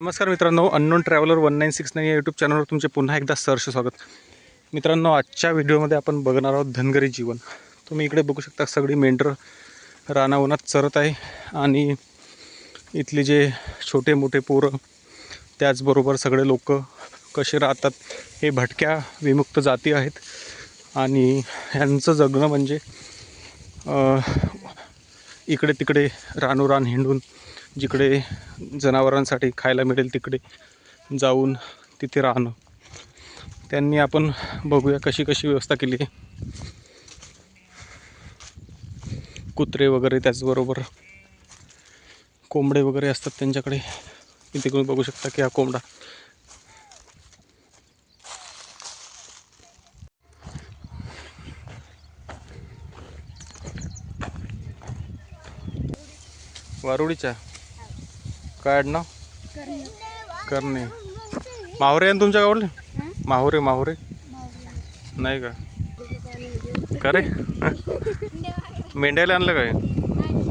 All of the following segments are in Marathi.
नमस्कार मित्रांनो unknown traveller one nine six nine या यूट्यूब चॅनलवर तुमचे पुन्हा एकदा सहर्ष स्वागत. मित्रांनो आजच्या व्हिडिओमध्ये आपण बघणार आहोत धनगरी जीवन. तुम्ही इकडे बघू शकता सगळी मेंढर रानावनात चरत आहे आणि इथले जे छोटे मोठे पोरं त्याचबरोबर सगळे लोक कसे राहतात हे भटक्या विमुक्त जाती आहेत. आणि ह्यांचं जगणं म्हणजे इकडे तिकडे रानोरान हिंडून जिकडे जनावरांसाठी खायला मिळेल तिकडे जाऊन तिथे राहणं. त्यांनी आपण बघूया कशी कशी व्यवस्था केली आहे. कुत्रे वगैरे त्याचबरोबर कोंबडे वगैरे असतात त्यांच्याकडे. तिकडून बघू शकता की हा कोंबडा. वारुडीच्या काय आडनाव करणे. माहुरे आहे ना तुमच्या गावले? माहुरे माहुरे. नाही का? का रे मेंढ्याला आणलं काय?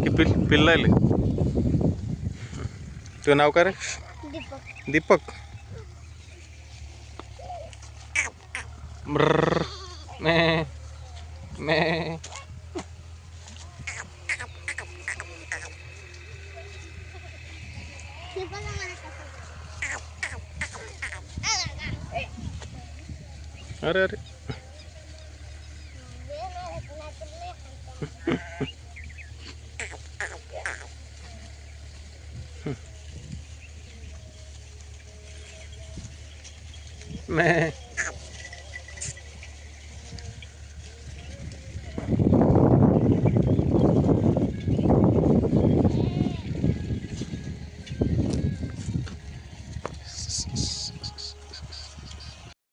की पिल पिल्लायले? तुझं नाव काय रे? दीपक. ब्रर मे मे. अरे अरे मैं